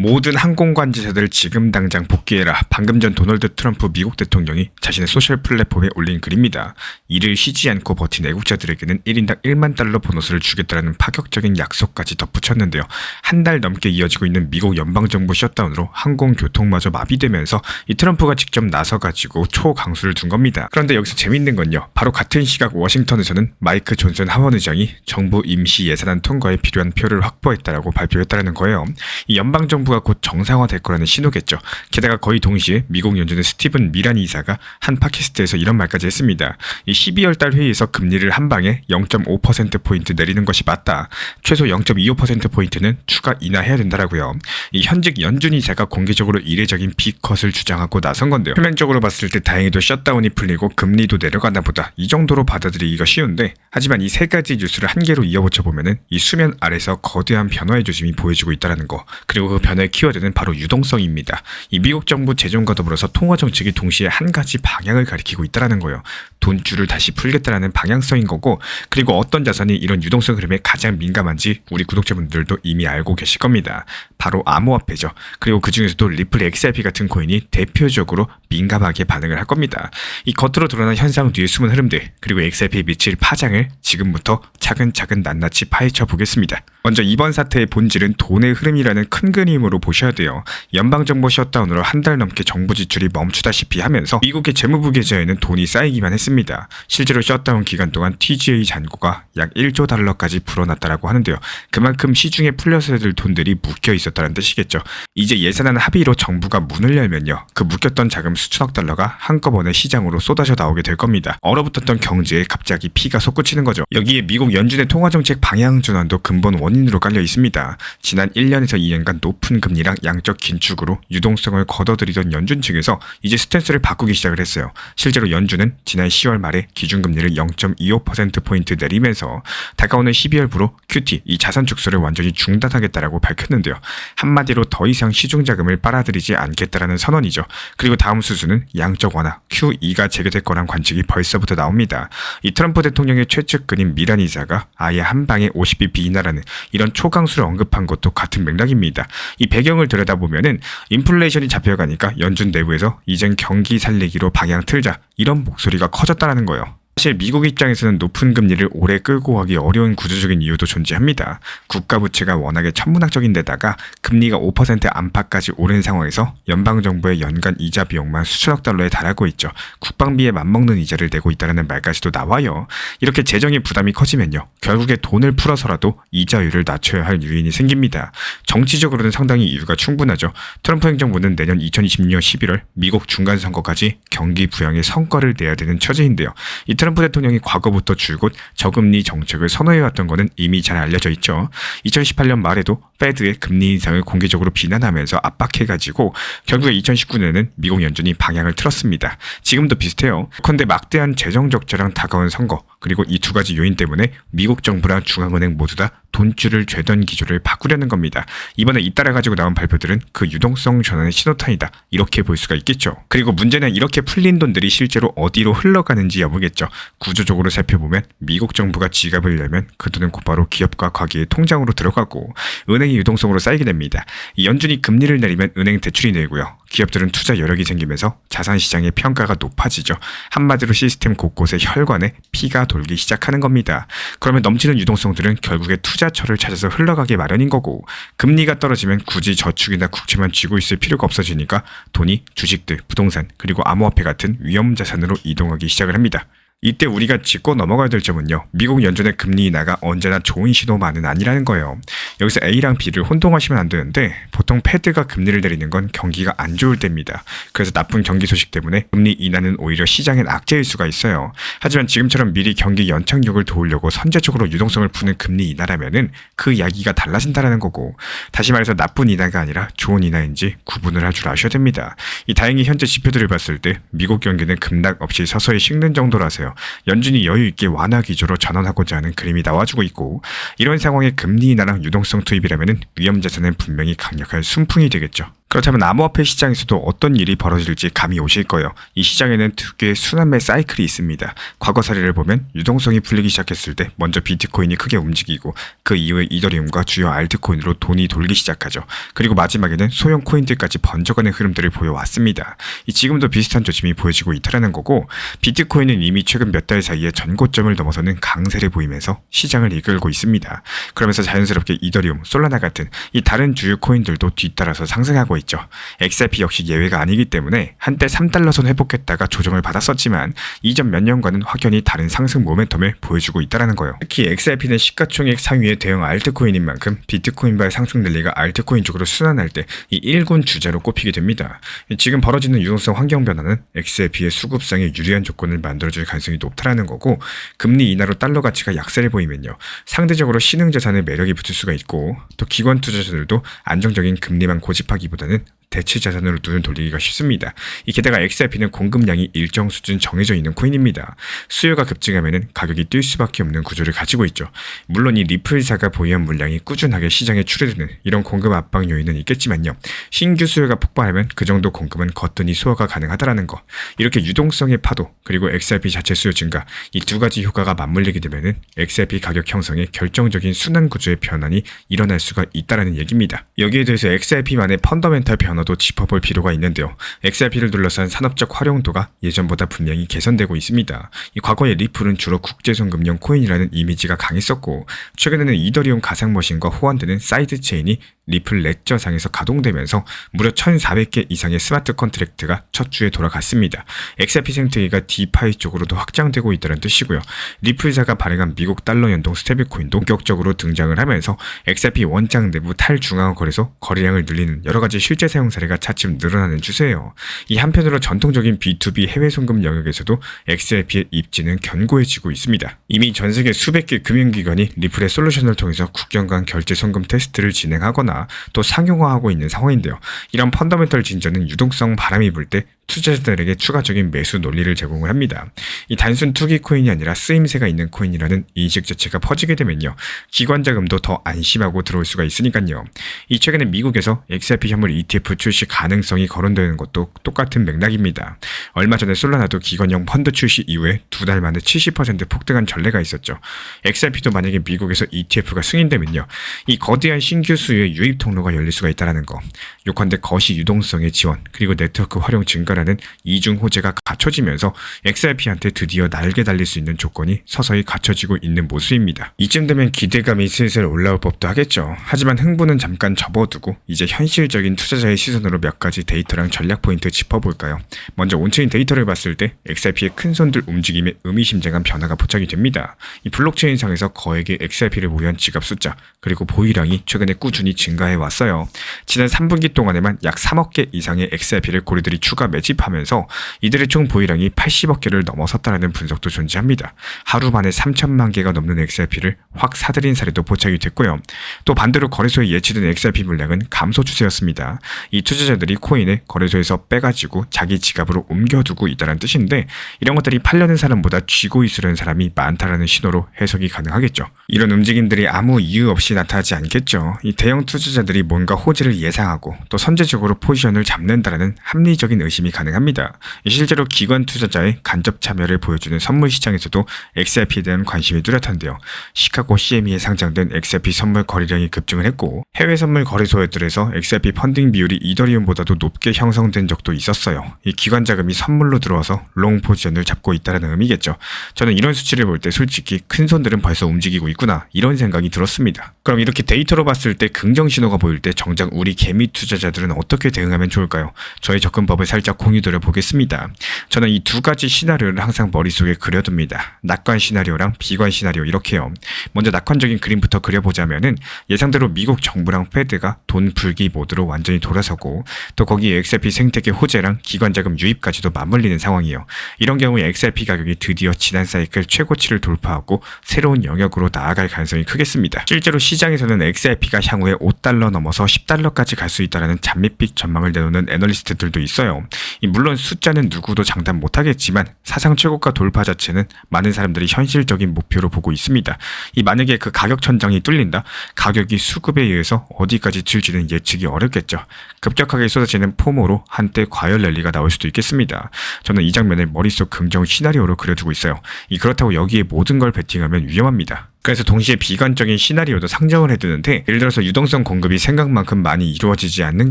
모든 항공관제사들 지금 당장 복귀해라. 방금 전 도널드 트럼프 미국 대통령이 자신의 소셜 플랫폼에 올린 글입니다. 이를 쉬지 않고 버틴 애국자들에게는 1인당 1만 달러 보너스를 주겠다라는 파격적인 약속까지 덧붙였는데요. 한 달 넘게 이어지고 있는 미국 연방정부 셧다운으로 항공교통마저 마비되면서 이 트럼프가 직접 나서가지고 초강수를 둔 겁니다. 그런데 여기서 재밌는 건요. 바로 같은 시각 워싱턴에서는 마이크 존슨 하원의장이 정부 임시 예산안 통과에 필요한 표를 확보했다라고 발표했다는 거예요. 이 연방정부 가 곧 정상화될 거라는 신호겠죠. 게다가 거의 동시에 미국 연준의 스티븐 미란 이사가 한 팟캐스트에서 이런 말까지 했습니다. 이 12월 달 회의에서 금리를 한 방에 0.5%포인트 내리는 것이 맞다. 최소 0.25%포인트는 추가 인하해야 된다라고요. 이 현직 연준 이사가 공개적으로 이례적인 비컷을 주장하고 나선 건데요. 표면적으로 봤을 때 다행히도 셧다운이 풀리고 금리도 내려가나 보다. 이 정도로 받아들이기가 쉬운데 하지만 이 세 가지 뉴스를 한 개로 이어붙여 보면은 이 수면 아래서 거대한 변화의 조짐이 보여지고 있다는 거. 그리고 그 변화 의 키워드는 바로 유동성입니다. 이 미국 정부 재정과 더불어서 통화 정책이 동시에 한 가지 방향을 가리키고 있다는 거예요. 돈줄을 다시 풀겠다라는 방향성인 거고 그리고 어떤 자산이 이런 유동성 흐름에 가장 민감한지 우리 구독자분들도 이미 알고 계실 겁니다. 바로 암호화폐죠. 그리고 그 중에서도 리플 XRP 같은 코인이 대표적으로 민감하게 반응을 할 겁니다. 이 겉으로 드러난 현상 뒤에 숨은 흐름들 그리고 XRP에 미칠 파장을 지금부터 차근차근 낱낱이 파헤쳐 보겠습니다. 먼저 이번 사태의 본질은 돈의 흐름이라는 큰 그림 으로 보셔야 돼요. 연방정부 셧다운으로 한 달 넘게 정부 지출이 멈추다시피 하면서 미국의 재무부 계좌에는 돈이 쌓이기만 했습니다. 실제로 셧다운 기간 동안 TGA 잔고가 약 1조 달러까지 불어났다라고 하는데요. 그만큼 시중에 풀려서 들 돈들이 묶여 있었다는 뜻이겠죠. 이제 예산안 합의로 정부가 문을 열면요. 그 묶였던 자금 수천억 달러가 한꺼번에 시장으로 쏟아져 나오게 될 겁니다. 얼어붙었던 경제에 갑자기 피가 솟구치는 거죠. 여기에 미국 연준의 통화정책 방향 전환도 근본 원인으로 깔려 있습니다. 지난 1년에서 2년간 높은 금리랑 양적 긴축으로 유동성을 걷어들이던 연준 측에서 이제 스탠스를 바꾸기 시작을 했어요. 실제로 연준은 지난 10월 말에 기준금리를 0.25%포인트 내리면서 다가오는 12월부로 QT, 이 자산 축소를 완전히 중단하겠다라고 밝혔는데요. 한마디로 더 이상 시중 자금을 빨아들이지 않겠다라는 선언이죠. 그리고 다음 수순은 양적 완화, QE가 재개될 거란 관측이 벌써부터 나옵니다. 이 트럼프 대통령의 최측근인 미란 이사가 아예 한 방에 50bp 인하라는 이런 초강수를 언급한 것도 같은 맥락입니다. 이 배경을 들여다보면은 인플레이션이 잡혀가니까 연준 내부에서 이젠 경기 살리기로 방향 틀자 이런 목소리가 커졌다라는 거예요. 사실 미국 입장에서는 높은 금리를 오래 끌고 가기 어려운 구조적인 이유도 존재합니다. 국가 부채가 워낙에 천문학적인 데다가 금리가 5% 안팎까지 오른 상황에서 연방 정부의 연간 이자 비용만 수천억 달러에 달하고 있죠. 국방비에 맞먹는 이자를 내고 있다는 말까지도 나와요. 이렇게 재정의 부담이 커지면요. 결국에 돈을 풀어서라도 이자율을 낮춰야 할 유인이 생깁니다. 정치적으로는 상당히 이유가 충분하죠. 트럼프 행정부는 내년 2026년 11월 미국 중간 선거까지 경기 부양의 성과를 내야 되는 처지인데요. 이 트럼프 대통령이 과거부터 줄곧 저금리 정책을 선호해왔던 것은 이미 잘 알려져 있죠. 2018년 말에도 페드의 금리 인상을 공개적으로 비난하면서 압박해가지고 결국에 2019년에는 미국 연준이 방향을 틀었습니다. 지금도 비슷해요. 그런데 막대한 재정 적자랑 다가온 선거 그리고 이 두 가지 요인 때문에 미국 정부랑 중앙은행 모두 다 돈줄을 죄던 기조를 바꾸려는 겁니다. 이번에 잇따라 가지고 나온 발표들은 그 유동성 전환의 신호탄이다. 이렇게 볼 수가 있겠죠. 그리고 문제는 이렇게 풀린 돈들이 실제로 어디로 흘러가는지 여부겠죠. 구조적으로 살펴보면 미국 정부가 지갑을 열면 그 돈은 곧바로 기업과 가게의 통장으로 들어가고 은행 의 유동성으로 쌓이게 됩니다. 이 연준이 금리를 내리면 은행 대출이 늘고요. 기업들은 투자 여력이 생기면서 자산 시장의 평가가 높아지죠. 한마디로 시스템 곳곳에 혈관에 피가 돌기 시작하는 겁니다. 그러면 넘치는 유동성들은 결국에 투자처를 찾아서 흘러가기 마련인 거고 금리가 떨어지면 굳이 저축이나 국채만 쥐고 있을 필요가 없어지니까 돈이 주식들, 부동산, 그리고 암호화폐 같은 위험 자산으로 이동하기 시작을 합니다. 이때 우리가 짚고 넘어가야 될 점은요. 미국 연준의 금리 인하가 언제나 좋은 신호만은 아니라는 거예요. 여기서 A랑 B를 혼동하시면 안 되는데 보통 패드가 금리를 내리는 건 경기가 안 좋을 때입니다. 그래서 나쁜 경기 소식 때문에 금리 인하는 오히려 시장엔 악재일 수가 있어요. 하지만 지금처럼 미리 경기 연착륙을 도우려고 선제적으로 유동성을 푸는 금리 인하라면은 그 이야기가 달라진다라는 거고 다시 말해서 나쁜 인하가 아니라 좋은 인하인지 구분을 할 줄 아셔야 됩니다. 이 다행히 현재 지표들을 봤을 때 미국 경기는 급락 없이 서서히 식는 정도라서요. 연준이 여유 있게 완화 기조로 전환하고자 하는 그림이 나와주고 있고 이런 상황에 금리 인하랑 유동성 투입이라면 위험 자산은 분명히 강력한 순풍이 되겠죠. 그렇다면 암호화폐 시장에서도 어떤 일이 벌어질지 감이 오실 거예요. 이 시장에는 두 개의 순환매 사이클이 있습니다. 과거 사례를 보면 유동성이 풀리기 시작했을 때 먼저 비트코인이 크게 움직이고 그 이후에 이더리움과 주요 알트코인으로 돈이 돌기 시작하죠. 그리고 마지막에는 소형 코인들까지 번져가는 흐름들을 보여왔습니다. 이 지금도 비슷한 조짐이 보여지고 있다라는 거고 비트코인은 이미 최근 몇 달 사이에 전고점을 넘어서는 강세를 보이면서 시장을 이끌고 있습니다. 그러면서 자연스럽게 이더리움, 솔라나 같은 이 다른 주요 코인들도 뒤따라서 상승하고 있죠. XRP 역시 예외가 아니기 때문에 한때 3달러 선 회복했다가 조정을 받았었지만 이전 몇 년과는 확연히 다른 상승 모멘텀을 보여주고 있다는 거예요. 특히 XRP는 시가총액 상위의 대형 알트코인인 만큼 비트코인과의 상승 랠리가 알트코인 쪽으로 순환할 때 이 1군 주자로 꼽히게 됩니다. 지금 벌어지는 유동성 환경 변화는 XRP의 수급상에 유리한 조건을 만들어줄 가능성이 높다라는 거고 금리 인하로 달러 가치가 약세를 보이면요 상대적으로 신흥 자산의 매력이 붙을 수가 있고 또 기관 투자자들도 안정적인 금리만 고집하기보다는 Morning 대체 자산으로 눈을 돌리기가 쉽습니다. 이 게다가 XRP는 공급량이 일정 수준 정해져 있는 코인입니다. 수요가 급증하면 가격이 뛸 수밖에 없는 구조를 가지고 있죠. 물론 이 리플사가 보유한 물량이 꾸준하게 시장에 출해드는 이런 공급 압박 요인은 있겠지만요. 신규 수요가 폭발하면 그 정도 공급은 거뜬히 소화가 가능하다라는 거. 이렇게 유동성의 파도 그리고 XRP 자체 수요 증가 이 두 가지 효과가 맞물리게 되면은 XRP 가격 형성에 결정적인 순환 구조의 변환이 일어날 수가 있다라는 얘기입니다. 여기에 대해서 XRP만의 펀더멘탈 변화 언어도 짚어볼 필요가 있는데요. XRP를 둘러싼 산업적 활용도가 예전보다 분명히 개선되고 있습니다. 이 과거에 리플은 주로 국제송금용 코인이라는 이미지가 강했었고 최근에는 이더리움 가상머신과 호환되는 사이드 체인이 리플 렉저상에서 가동되면서 무려 1,400개 이상의 스마트 컨트랙트가 첫 주에 돌아갔습니다. XRP 생태계가 디파이 쪽으로도 확장되고 있다는 뜻이고요. 리플사가 발행한 미국 달러 연동 스테이블코인도 본격적으로 등장을 하면서 XRP 원장 내부 탈중앙화 거래소 거래량을 늘리는 여러 가지 실제 사용 사례가 차츰 늘어나는 추세예요. 이 한편으로 전통적인 B2B 해외 송금 영역에서도 XRP의 입지는 견고해지고 있습니다. 이미 전 세계 수백 개 금융기관이 리플의 솔루션을 통해서 국경 간 결제 송금 테스트를 진행하거나 또 상용화하고 있는 상황인데요. 이런 펀더멘털 진전은 유동성 바람이 불 때 투자자들에게 추가적인 매수 논리를 제공을 합니다. 이 단순 투기 코인이 아니라 쓰임새가 있는 코인이라는 인식 자체가 퍼지게 되면요. 기관 자금도 더 안심하고 들어올 수가 있으니까요. 이 최근에 미국에서 XRP 현물 ETF 출시 가능성이 거론되는 것도 똑같은 맥락입니다. 얼마 전에 솔라나도 기관형 펀드 출시 이후에 두 달 만에 70% 폭등한 전례가 있었죠. XRP도 만약에 미국에서 ETF가 승인되면요. 이 거대한 신규 수요의 유입 통로가 열릴 수가 있다는 거. 요컨대 거시 유동성의 지원 그리고 네트워크 활용 증가 라는 이중 호재가 갖춰지면서 XRP한테 드디어 날개 달릴 수 있는 조건이 서서히 갖춰지고 있는 모습입니다. 이쯤 되면 기대감이 슬슬 올라올 법도 하겠죠. 하지만 흥분은 잠깐 접어두고 이제 현실적인 투자자의 시선으로 몇 가지 데이터랑 전략 포인트 짚어볼까요? 먼저 온체인 데이터를 봤을 때 XRP의 큰 손들 움직임에 의미심장한 변화가 포착이 됩니다. 이 블록체인상에서 거액의 XRP를 보유한 지갑 숫자 그리고 보유량이 최근에 꾸준히 증가해 왔어요. 지난 3분기 동안에만 약 3억 개 이상의 XRP를 고리들이 추가 매 집하면서 이들의 총 보유량이 80억 개를 넘어섰다는 분석도 존재합니다. 하루 만에 3천만 개가 넘는 XRP를 확 사들인 사례도 포착이 됐고요. 또 반대로 거래소에 예치된 XRP 물량은 감소 추세였습니다. 이 투자자들이 코인을 거래소에서 빼가지고 자기 지갑으로 옮겨두고 있다는 뜻인데 이런 것들이 팔려는 사람보다 쥐고 있으려는 사람이 많다라는 신호로 해석이 가능하겠죠. 이런 움직임들이 아무 이유 없이 나타나지 않겠죠. 이 대형 투자자들이 뭔가 호재를 예상하고 또 선제적으로 포지션을 잡는다라는 합리적인 의심이 가능합니다. 실제로 기관 투자자의 간접 참여를 보여주는 선물 시장에서도 XRP에 대한 관심이 뚜렷한데요. 시카고 CME에 상장된 XRP 선물 거래량이 급증을 했고 해외 선물 거래소들에서 XRP 펀딩 비율이 이더리움보다도 높게 형성된 적도 있었어요. 이 기관 자금이 선물로 들어와서 롱 포지션을 잡고 있다는 의미겠죠. 저는 이런 수치를 볼 때 솔직히 큰 손들은 벌써 움직이고 있구나 이런 생각이 들었습니다. 그럼 이렇게 데이터로 봤을 때 긍정 신호가 보일 때 정작 우리 개미 투자자들은 어떻게 대응하면 좋을까요? 저의 접근법을 살짝 공유드려 보겠습니다. 저는 이 두 가지 시나리오를 항상 머릿속에 그려둡니다. 낙관 시나리오랑 비관 시나리오 이렇게요. 먼저 낙관적인 그림부터 그려보자면은 예상대로 미국 정부랑 패드가 돈 불기 모드로 완전히 돌아서고 또 거기에 XRP 생태계 호재랑 기관 자금 유입까지도 맞물리는 상황이에요. 이런 경우에 XRP 가격이 드디어 지난 사이클 최고치를 돌파하고 새로운 영역으로 나아갈 가능성이 크겠습니다. 실제로 시장에서는 XRP가 향후에 5달러 넘어서 10달러까지 갈 수 있다라는 잔밋빛 전망을 내놓는 애널리스트들도 있어요. 이 물론 숫자는 누구도 장담 못하겠지만 사상 최고가 돌파 자체는 많은 사람들이 현실적인 목표로 보고 있습니다. 이 만약에 그 가격 천장이 뚫린다, 가격이 수급에 의해서 어디까지 튈지는 예측이 어렵겠죠. 급격하게 쏟아지는 포모로 한때 과열 랠리가 나올 수도 있겠습니다. 저는 이 장면을 머릿속 긍정 시나리오로 그려두고 있어요. 이 그렇다고 여기에 모든 걸 베팅하면 위험합니다. 그래서 동시에 비관적인 시나리오도 상정을 해두는데 예를 들어서 유동성 공급이 생각만큼 많이 이루어지지 않는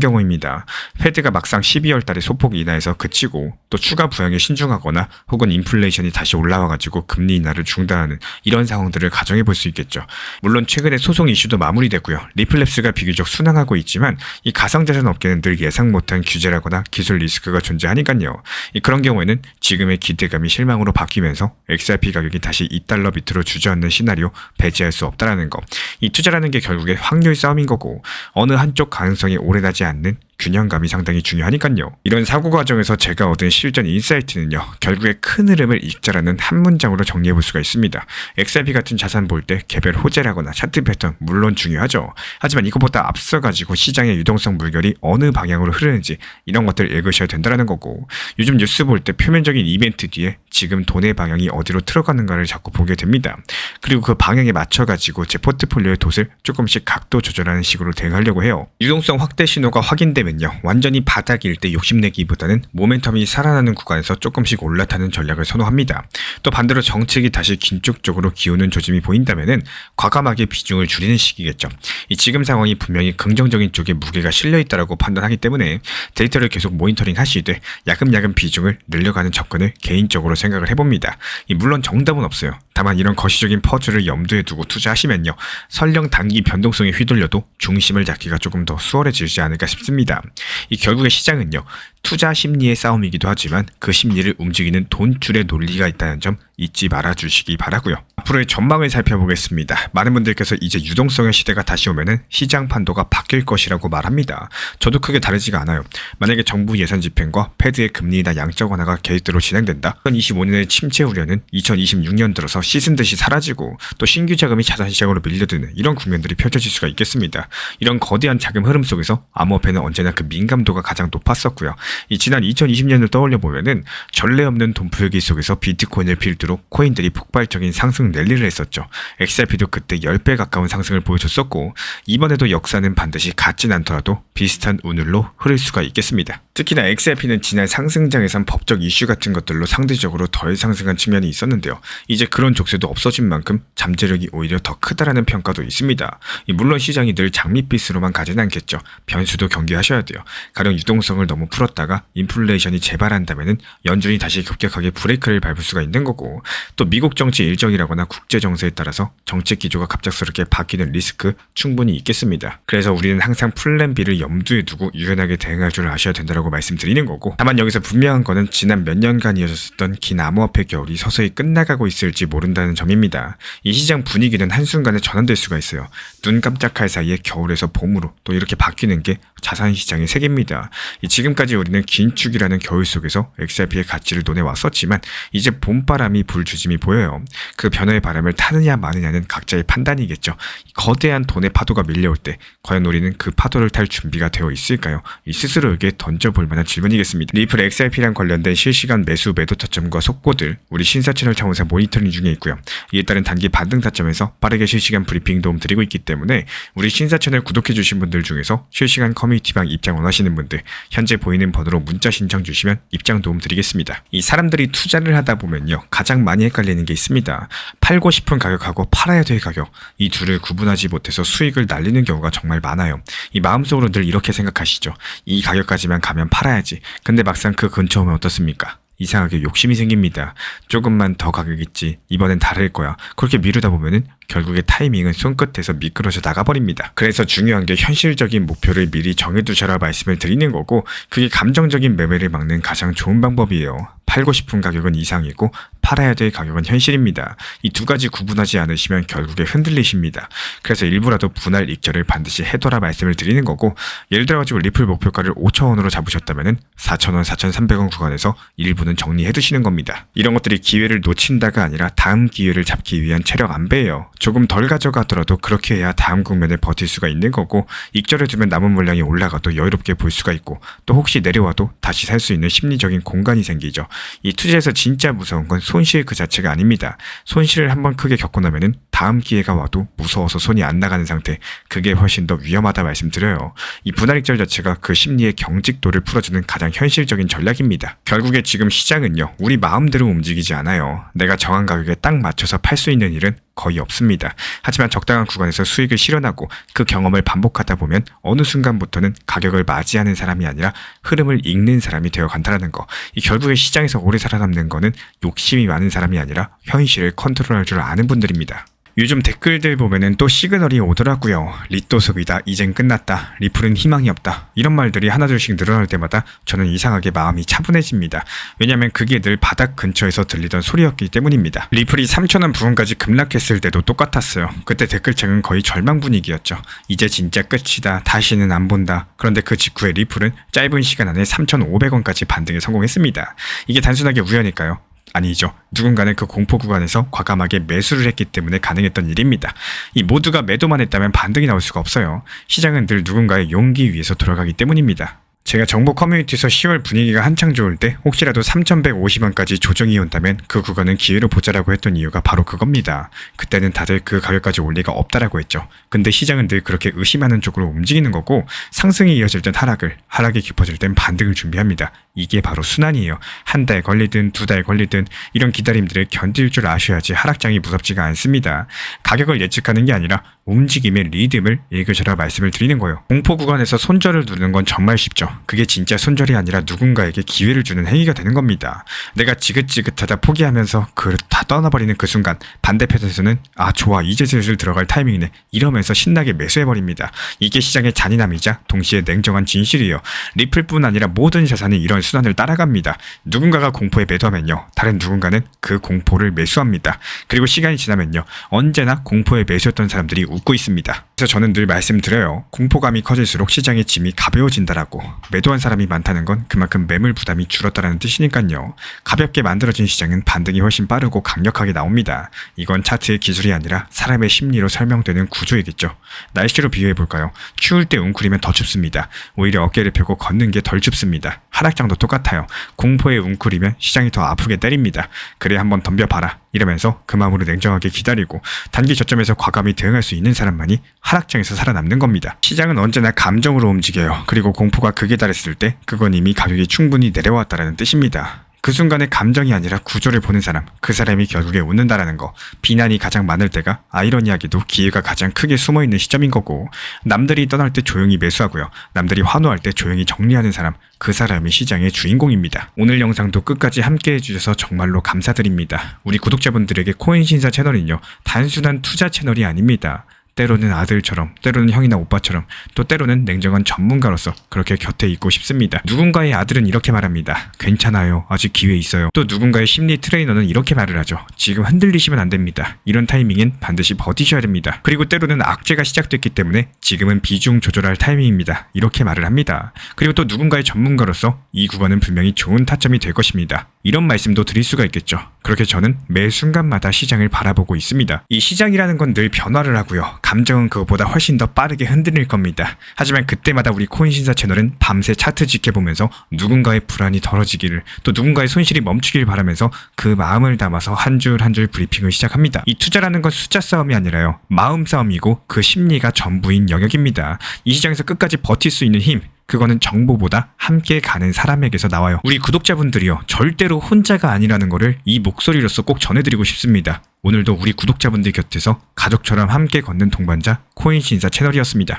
경우입니다. 페드가 막상 12월 달에 소폭 인하해서 그치고 또 추가 부양에 신중하거나 혹은 인플레이션이 다시 올라와가지고 금리 인하를 중단하는 이런 상황들을 가정해 볼 수 있겠죠. 물론 최근에 소송 이슈도 마무리됐고요. 리플랩스가 비교적 순항하고 있지만 이 가상자산 업계는 늘 예상 못한 규제라거나 기술 리스크가 존재하니까요. 이 그런 경우에는 지금의 기대감이 실망으로 바뀌면서 XRP 가격이 다시 2달러 밑으로 주저앉는 시나리오 배제할 수 없다라는 거. 이 투자라는 게 결국에 확률 싸움인 거고 어느 한쪽 가능성이 오래가지 않는 균형감이 상당히 중요하니까요. 이런 사고 과정에서 제가 얻은 실전 인사이트는요. 결국에 큰 흐름을 읽자라는 한 문장으로 정리해 볼 수가 있습니다. XRP 같은 자산 볼 때 개별 호재라거나 차트 패턴 물론 중요하죠. 하지만 이것보다 앞서 가지고 시장의 유동성 물결이 어느 방향으로 흐르는지 이런 것들 읽으셔야 된다라는 거고 요즘 뉴스 볼 때 표면적인 이벤트 뒤에 지금 돈의 방향이 어디로 틀어가는가를 자꾸 보게 됩니다. 그리고 그 방향에 맞춰 가지고 제 포트폴리오의 돛을 조금씩 각도 조절하는 식으로 대응하려고 해요. 유동성 확대 신호가 확인되면 요. 완전히 바닥일 때 욕심내기보다는 모멘텀이 살아나는 구간에서 조금씩 올라타는 전략을 선호합니다. 또 반대로 정책이 다시 긴축 쪽으로 기우는 조짐이 보인다면은 과감하게 비중을 줄이는 시기겠죠. 이 지금 상황이 분명히 긍정적인 쪽에 무게가 실려 있다라고 판단하기 때문에 데이터를 계속 모니터링 하시되 야금야금 비중을 늘려가는 접근을 개인적으로 생각을 해봅니다. 이 물론 정답은 없어요. 다만 이런 거시적인 퍼즐을 염두에 두고 투자하시면요. 설령 단기 변동성에 휘둘려도 중심을 잡기가 조금 더 수월해지지 않을까 싶습니다. 이 결국에 시장은요. 투자 심리의 싸움이기도 하지만 그 심리를 움직이는 돈줄의 논리가 있다는 점 잊지 말아 주시기 바라고요. 앞으로의 전망을 살펴보겠습니다. 많은 분들께서 이제 유동성의 시대가 다시 오면은 시장 판도가 바뀔 것이라고 말합니다. 저도 크게 다르지가 않아요. 만약에 정부 예산 집행과 패드의 금리 인하 양적 완화가 계획대로 진행된다. 2025년의 침체 우려는 2026년 들어서 씻은 듯이 사라지고 또 신규 자금이 자산 시장으로 밀려드는 이런 국면들이 펼쳐질 수가 있겠습니다. 이런 거대한 자금 흐름 속에서 암호화폐는 언제나 그 민감도가 가장 높았었고요. 이 지난 2020년을 떠올려 보면은 전례 없는 돈 풀기 속에서 비트코인을 필두로 코인들이 폭발적인 상승 랠리를 했었죠. XRP도 그때 10배 가까운 상승을 보여줬었고 이번에도 역사는 반드시 같진 않더라도 비슷한 운율로 흐를 수가 있겠습니다. 특히나 XRP는 지난 상승장에선 법적 이슈 같은 것들로 상대적으로 덜 상승한 측면이 있었는데요. 이제 그런 족쇄도 없어진 만큼 잠재력이 오히려 더 크다라는 평가도 있습니다. 물론 시장이 늘 장밋빛으로만 가진 않겠죠. 변수도 경계하셔야 돼요. 가령 유동성을 너무 풀었다가 인플레이션이 재발한다면 연준이 다시 급격하게 브레이크를 밟을 수가 있는 거고 또 미국 정치 일정이라거나 국제 정세에 따라서 정책 기조가 갑작스럽게 바뀌는 리스크 충분히 있겠습니다. 그래서 우리는 항상 플랜 B를 염두에 두고 유연하게 대응할 줄 아셔야 된다고 말씀드리는 거고 다만 여기서 분명한 거는 지난 몇 년간 이어졌었던 긴 암호화폐 겨울이 서서히 끝나가고 있을지 모른다는 점입니다. 이 시장 분위기는 한순간에 전환될 수가 있어요. 눈 깜짝할 사이에 겨울에서 봄으로 또 이렇게 바뀌는 게 자산 시장의 세계입니다. 지금까지 우리는 긴축이라는 겨울 속에서 XRP의 가치를 논해 왔었지만 이제 봄바람이 불주짐이 보여요. 그 변화의 바람을 타느냐 마느냐는 각자의 판단이겠죠. 거대한 돈의 파도가 밀려올 때 과연 우리는 그 파도를 탈 준비가 되어 있을까요? 이 스스로에게 던져볼 만한 질문이겠습니다. 리플 XRP랑 관련된 실시간 매수 매도 타점과 속보들 우리 신사 채널 차원에서 모니터링 중에 있고요. 이에 따른 단기 반등 타점에서 빠르게 실시간 브리핑 도움 드리고 있기 때문에 우리 신사 채널 구독해 주신 분들 중에서 실시간 커뮤니티방 입장 원하시는 분들 현재 보이는 번호로 문자 신청 주시면 입장 도움 드리겠습니다. 이 사람들이 투자를 하다 보면요. 가장 많이 헷갈리는 게 있습니다. 팔고 싶은 가격하고 팔아야 될 가격 이 둘을 구분하지 못해서 수익을 날리는 경우가 정말 많아요. 이 마음속으로 늘 이렇게 생각하시죠. 이 가격까지만 가면 팔아야지. 근데 막상 그 근처 오면 어떻습니까? 이상하게 욕심이 생깁니다. 조금만 더 가격 있지. 이번엔 다를 거야. 그렇게 미루다 보면은 결국에 타이밍은 손끝에서 미끄러져 나가버립니다. 그래서 중요한 게 현실적인 목표를 미리 정해두셔라 말씀을 드리는 거고 그게 감정적인 매매를 막는 가장 좋은 방법이에요. 팔고 싶은 가격은 이상이고 팔아야 될 가격은 현실입니다. 이 두 가지 구분하지 않으시면 결국에 흔들리십니다. 그래서 일부라도 분할 익절을 반드시 해둬라 말씀을 드리는 거고 예를 들어가지고 리플 목표가를 5,000원으로 잡으셨다면 4,000원, 4,300원 구간에서 일부는 정리해 두시는 겁니다. 이런 것들이 기회를 놓친다가 아니라 다음 기회를 잡기 위한 체력 안배예요. 조금 덜 가져가더라도 그렇게 해야 다음 국면에 버틸 수가 있는 거고 익절해 두면 남은 물량이 올라가도 여유롭게 볼 수가 있고 또 혹시 내려와도 다시 살 수 있는 심리적인 공간이 생기죠. 이 투자에서 진짜 무서운 건 손실 그 자체가 아닙니다. 손실을 한번 크게 겪고 나면은 다음 기회가 와도 무서워서 손이 안 나가는 상태. 그게 훨씬 더 위험하다 말씀드려요. 이 분할익절 자체가 그 심리의 경직도를 풀어주는 가장 현실적인 전략입니다. 결국에 지금 시장은요, 우리 마음대로 움직이지 않아요. 내가 정한 가격에 딱 맞춰서 팔 수 있는 일은 거의 없습니다. 하지만 적당한 구간에서 수익을 실현하고 그 경험을 반복하다 보면 어느 순간부터는 가격을 맞이하는 사람이 아니라 흐름을 읽는 사람이 되어 간다는 거. 이 결국에 시장에서 오래 살아남는 거는 욕심이 많은 사람이 아니라 현실을 컨트롤할 줄 아는 분들입니다. 요즘 댓글들 보면은 또 시그널이 오더라고요. 리또 소비다. 이젠 끝났다. 리플은 희망이 없다. 이런 말들이 하나둘씩 늘어날 때마다 저는 이상하게 마음이 차분해집니다. 왜냐면 그게 늘 바닥 근처에서 들리던 소리였기 때문입니다. 리플이 3,000원 부근까지 급락했을 때도 똑같았어요. 그때 댓글창은 거의 절망 분위기였죠. 이제 진짜 끝이다. 다시는 안 본다. 그런데 그 직후에 리플은 짧은 시간 안에 3,500원까지 반등에 성공했습니다. 이게 단순하게 우연일까요? 아니죠. 누군가는 그 공포 구간에서 과감하게 매수를 했기 때문에 가능했던 일입니다. 이 모두가 매도만 했다면 반등이 나올 수가 없어요. 시장은 늘 누군가의 용기 위에서 돌아가기 때문입니다. 제가 정보 커뮤니티에서 10월 분위기가 한창 좋을 때 혹시라도 3,150원까지 조정이 온다면 그 구간은 기회로 보자라고 했던 이유가 바로 그겁니다. 그때는 다들 그 가격까지 올 리가 없다라고 했죠. 근데 시장은 늘 그렇게 의심하는 쪽으로 움직이는 거고 상승이 이어질 땐 하락을, 하락이 깊어질 땐 반등을 준비합니다. 이게 바로 순환이에요. 한 달 걸리든 두 달 걸리든 이런 기다림들을 견딜 줄 아셔야지 하락장이 무섭지가 않습니다. 가격을 예측하는 게 아니라 움직임의 리듬을 읽으셔라 말씀을 드리는 거예요. 공포 구간에서 손절을 누르는 건 정말 쉽죠. 그게 진짜 손절이 아니라 누군가에게 기회를 주는 행위가 되는 겁니다. 내가 지긋지긋하다 포기하면서 그다 떠나버리는 그 순간 반대편에서는 아 좋아 이제 슬슬 들어갈 타이밍이네 이러면서 신나게 매수해버립니다. 이게 시장의 잔인함이자 동시에 냉정한 진실이에요. 리플뿐 아니라 모든 자산이 이런 순환을 따라갑니다. 누군가가 공포에 매도하면요. 다른 누군가는 그 공포를 매수합니다. 그리고 시간이 지나면요. 언제나 공포에 매수했던 사람들이 웃고 있습니다. 그래서 저는 늘 말씀드려요. 공포감이 커질수록 시장의 짐이 가벼워진다라고. 매도한 사람이 많다는 건 그만큼 매물 부담이 줄었다라는 뜻이니까요. 가볍게 만들어진 시장은 반등이 훨씬 빠르고 강력하게 나옵니다. 이건 차트의 기술이 아니라 사람의 심리로 설명되는 구조이겠죠. 날씨로 비유해 볼까요? 추울 때 웅크리면 더 춥습니다. 오히려 어깨를 펴고 걷는 게 덜 춥습니다. 하락장 도 똑같아요. 공포에 웅크리면 시장이 더 아프게 때립니다. 그래 한번 덤벼봐라. 이러면서 그 마음으로 냉정하게 기다리고 단기 저점에서 과감히 대응할 수 있는 사람만이 하락장에서 살아남는 겁니다. 시장은 언제나 감정으로 움직여요. 그리고 공포가 극에 달했을 때 그건 이미 가격이 충분히 내려왔다라는 뜻입니다. 그 순간의 감정이 아니라 구조를 보는 사람, 그 사람이 결국에 웃는다라는 거. 비난이 가장 많을 때가 아이러니하게도 기회가 가장 크게 숨어 있는 시점인 거고, 남들이 떠날 때 조용히 매수하고요. 남들이 환호할 때 조용히 정리하는 사람, 그 사람이 시장의 주인공입니다. 오늘 영상도 끝까지 함께 해주셔서 정말로 감사드립니다. 우리 구독자분들에게 코인 신사 채널은요, 단순한 투자 채널이 아닙니다. 때로는 아들처럼, 때로는 형이나 오빠처럼, 또 때로는 냉정한 전문가로서 그렇게 곁에 있고 싶습니다. 누군가의 아들은 이렇게 말합니다. 괜찮아요. 아직 기회 있어요. 또 누군가의 심리 트레이너는 이렇게 말을 하죠. 지금 흔들리시면 안 됩니다. 이런 타이밍엔 반드시 버티셔야 됩니다. 그리고 때로는 악재가 시작됐기 때문에 지금은 비중 조절할 타이밍입니다. 이렇게 말을 합니다. 그리고 또 누군가의 전문가로서 이 구간은 분명히 좋은 타점이 될 것입니다. 이런 말씀도 드릴 수가 있겠죠. 그렇게 저는 매 순간마다 시장을 바라보고 있습니다. 이 시장이라는 건 늘 변화를 하고요. 감정은 그것보다 훨씬 더 빠르게 흔들릴 겁니다. 하지만 그때마다 우리 코인 신사 채널은 밤새 차트 지켜보면서 누군가의 불안이 덜어지기를 또 누군가의 손실이 멈추길 바라면서 그 마음을 담아서 한 줄 한 줄 브리핑을 시작합니다. 이 투자라는 건 숫자 싸움이 아니라요. 마음 싸움이고 그 심리가 전부인 영역입니다. 이 시장에서 끝까지 버틸 수 있는 힘, 그거는 정보보다 함께 가는 사람에게서 나와요. 우리 구독자분들이요. 절대로 혼자가 아니라는 거를 이 목소리로서 꼭 전해드리고 싶습니다. 오늘도 우리 구독자분들 곁에서 가족처럼 함께 걷는 동반자 코인 신사 채널이었습니다.